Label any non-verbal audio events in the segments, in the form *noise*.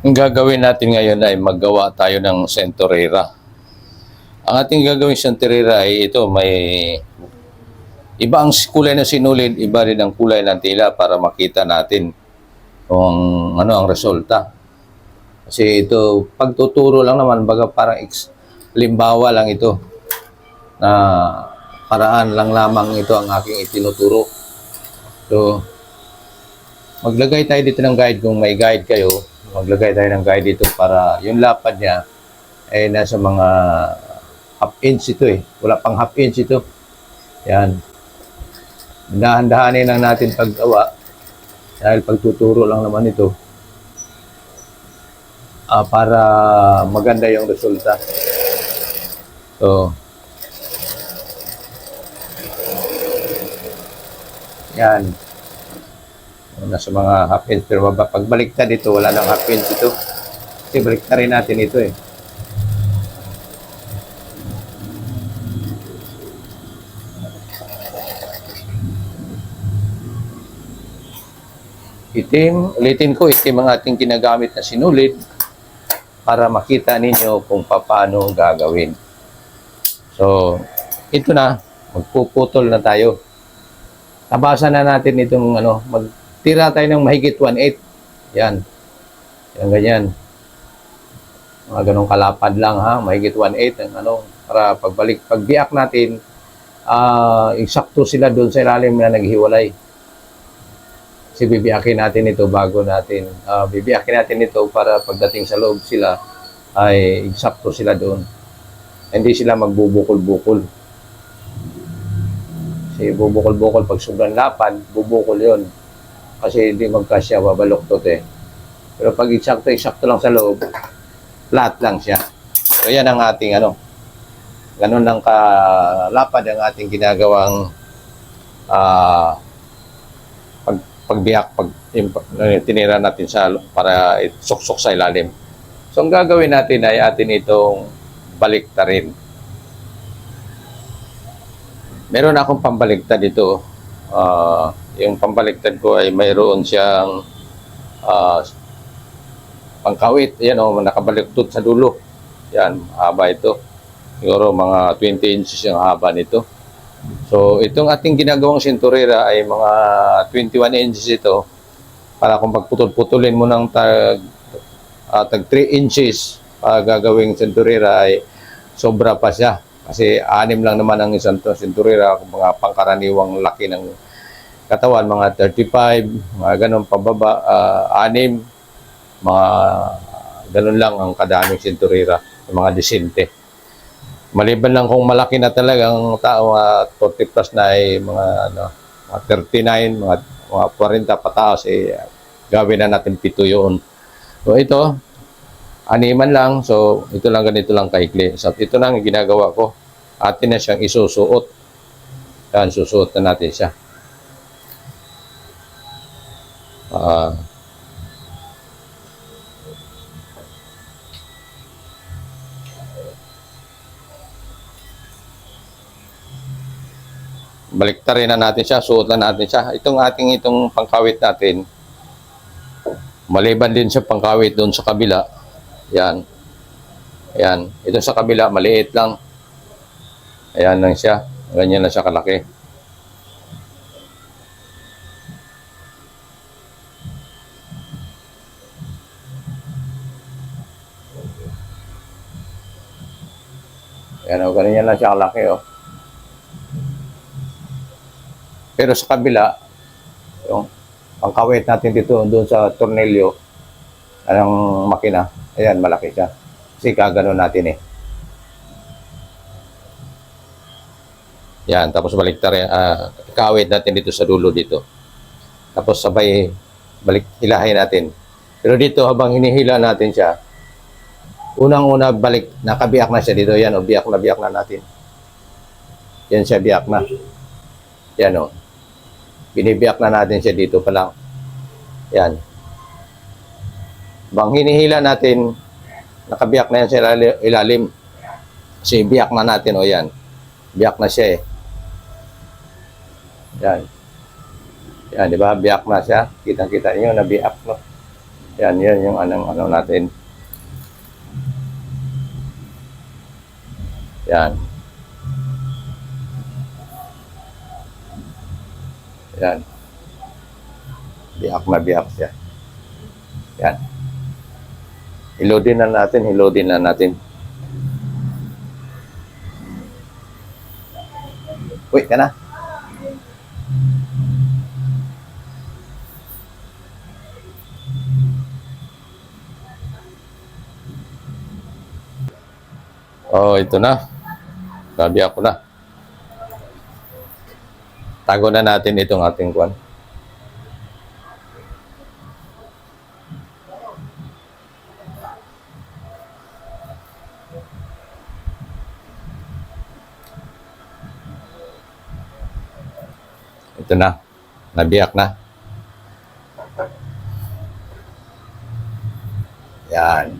Ang gagawin natin ngayon ay maggawa tayo ng sentorera. Ang ating gagawin sentorera ay ito, may iba ang kulay ng sinulid, iba rin ang kulay ng tila para makita natin kung ano ang resulta. Kasi ito, pagtuturo lang naman, baga parang ex, limbawa lang ito na paraan lang lamang ito ang aking itinuturo. So, maglagay tayo dito ng guide kung may guide kayo. Maglagay tayo ng guide dito para yung lapad niya ay nasa mga half inch ito eh. Wala pang half inch ito. Yan. Dahan-dahanin lang natin paggawa. Dahil pagtuturo lang naman ito. Ah, para maganda yung resulta. So, yan. Nasa mga half inch. Pero maba- pagbaliktad dito, wala nang half inch ito. Kasi baliktad rin natin ito eh. Itim, ulitin ko, itim ang ating ginagamit na sinulid para makita ninyo kung paano gagawin. So, ito na, magpuputol na tayo. Tabasan na natin itong ano, magtira tayo ng mahigit 1/8. Yan. Yan ganyan. Mga ganong kalapad lang ha, mahigit 1/8 ang ano, para pagbalik, pagbiyak natin, ah, eksakto sila doon sa ilalim na naghiwalay. Kasi bibiyakin natin ito bago natin, ah, bibiyakin natin ito para pagdating sa loob sila, ay eksakto sila doon. Hindi sila magbubukol-bukol. Kasi bubukol-bukol pag sobrang lapad, bubukol yon Kasi hindi magkasya, babaloktot eh. Pero pag eksakto-eksakto lang sa loob, flat lang siya. So yan ang ating ano, ganun lang kalapad ang ating ginagawang ah pag pagbiyak pag tinira natin sa para suksok sa ilalim. So ang gagawin natin ay atin itong baliktarin. Meron akong pambaligtad dito. Ah, yung pambaliktad ko ay mayroon siyang ah, pangkawit. Yan o, nakabaliktod sa dulo. Yan, haba ito. Siguro mga 20 inches yung haba nito. So, itong ating ginagawang sinturera ay mga 21 inches ito. Para kung pagputol-putulin mo ng tag, ah, tag 3 inches para gagawing sinturera ay sobra pa siya. Kasi anim lang naman ang isang sinturera, mga pangkaraniwang laki ng katawan, mga 35, mga ganun pababa, ah, anim, mga ganun lang ang kadaming sinturera, mga disinte. Maliban lang kung malaki na talagang tao, mga 40 plus na ay mga, ano, mga 39, mga, mga 40 pataas, eh, gawin na natin pito yun. So ito, animan lang. So, ito lang ganito lang kaikli. So, ito lang ang ginagawa ko. Atin na siyang isusuot. Yan, susuot na natin siya. Ah. baliktarin na natin siya, suot na natin siya. Itong ating itong pangkawit natin, maliban din sa pangkawit doon sa kabila. Yan. Yan. Ito sa kabila, maliit lang. Ayan lang siya. Ganyan na siya kalaki. Ayan o, ganyan lang siya kalaki o. Pero sa kabila, yung pangkawit natin dito, doon sa tornilyo, anong makina, ayan, malaki siya. Kasi kagano natin eh. Yan, tapos baliktar uh, kawit natin dito sa dulo dito. Tapos sabay balik hilahin natin. Pero dito habang hinihila natin siya, unang-una balik, nakabiyak na siya dito. Yan o, biyak na biyak na natin. Yan siya, biyak na. Yan o. Binibiyak na natin siya dito pa lang. Yan. Bang hinihila natin, nakabiyak na yan sa ilali- ilalim. Kasi biyak na natin o yan. Biyak na siya eh. Yan. Yan, di ba? Biyak na siya. Kitang-kita niyo na biyak, no? Yan, yan yung anong ano natin. Yan. Yan. Biyak na biyak siya. Yan. Hilodin na natin, hilodin na natin. Uy, ka na. Oh, ito na. Sabi ako na. Tago na natin itong ating kwan. Ito na. Nabiyak na. Yan.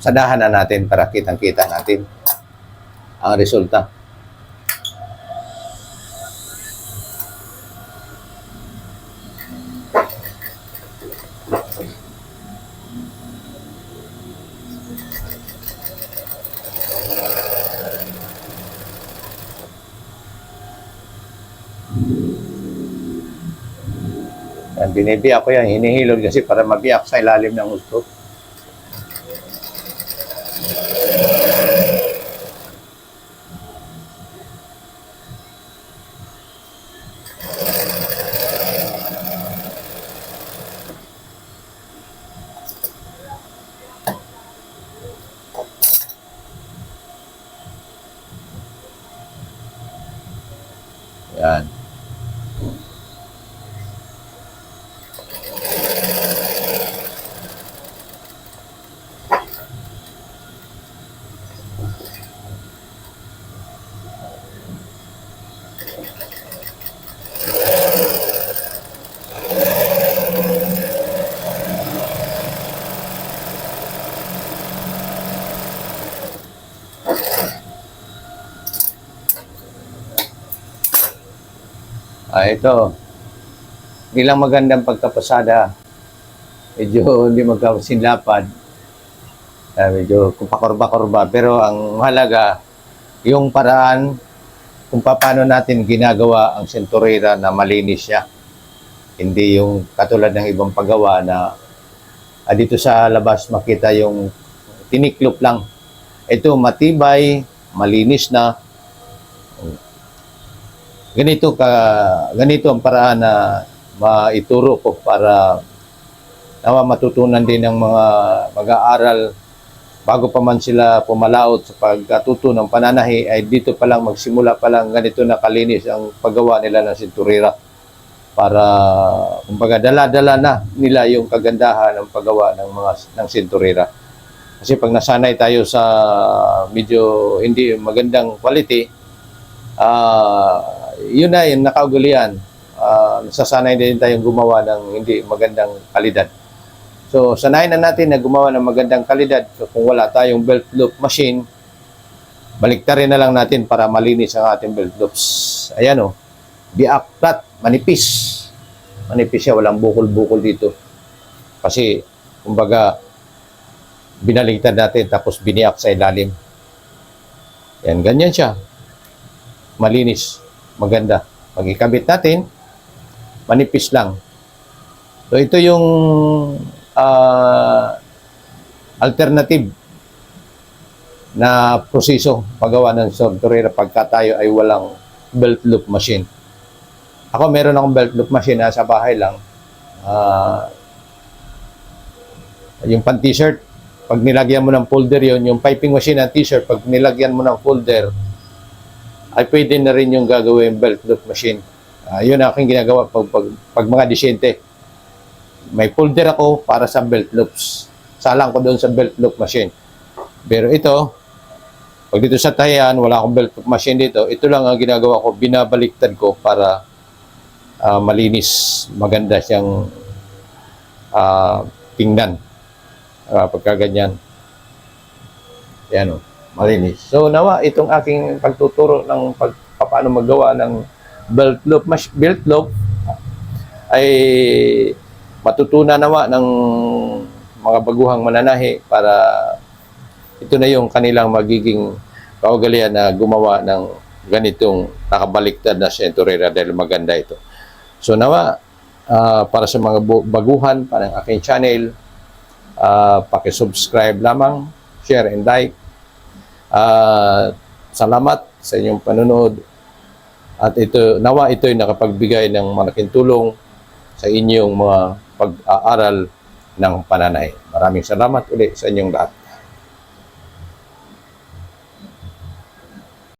Sadahan na natin para kitang-kita natin ang resulta. Yan, binibiyak ko yan, hinihilod kasi para mabiyak sa ilalim ng gusto. Ah, ito. Bilang magandang pagkapasada, medyo *laughs* hindi magkasinlapad. Ah, medyo kumpakurba-kurba. Pero ang mahalaga, yung paraan kung paano natin ginagawa ang senturera na malinis siya. Hindi yung katulad ng ibang paggawa na ah, dito sa labas makita yung tiniklop lang. Ito matibay, malinis na, ganito ka ganito ang paraan na maituro ko para nawa matutunan din ng mga mag-aaral bago pa man sila pumalaot sa pagkatuto ng pananahi ay dito pa lang magsimula pa lang ganito na kalinis ang paggawa nila ng sinturira para kumbaga dala-dala na nila yung kagandahan ng paggawa ng mga ng sinturira. Kasi pag nasanay tayo sa medyo hindi magandang quality ah yun na yun, nakaugalian. Uh, nasasanay din tayong gumawa ng hindi magandang kalidad. So, sanayin na natin na gumawa ng magandang kalidad. So, kung wala tayong belt loop machine, baliktarin na lang natin para malinis ang ating belt loops. Ayan o, oh, biak flat, manipis. Manipis siya, walang bukol-bukol dito. Kasi, kumbaga, binaligtad natin tapos biniak sa ilalim. Yan, ganyan siya. Malinis maganda. Pag ikabit natin, manipis lang. So ito yung uh, alternative na proseso paggawa ng sorturera pagka tayo ay walang belt loop machine. Ako meron akong belt loop machine na sa bahay lang. Uh, yung pan t-shirt, pag nilagyan mo ng folder yon yung piping machine ng t-shirt, pag nilagyan mo ng folder, ay pwede na rin yung gagawin belt loop machine. Uh, yun ang aking ginagawa pag, pag, pag mga disyente. May folder ako para sa belt loops. Salang ko doon sa belt loop machine. Pero ito, pag dito sa tayan, wala akong belt loop machine dito. Ito lang ang ginagawa ko, binabaliktad ko para uh, malinis, maganda siyang uh, tingnan. Uh, pagka ganyan. Yan o. Malinis. So nawa itong aking pagtuturo ng pag, paano maggawa ng belt loop, mas belt loop ay matutunan nawa ng mga baguhang mananahi para ito na yung kanilang magiging kaugalian na gumawa ng ganitong nakabaliktad na senturera dahil maganda ito. So nawa, ah, para sa mga baguhan pa ng aking channel, ah, pakisubscribe lamang, share and like. Ah, salamat sa inyong panonood. At ito, nawa ito'y nakapagbigay ng malaking tulong sa inyong mga pag-aaral ng pananahi. Maraming salamat ulit sa inyong lahat.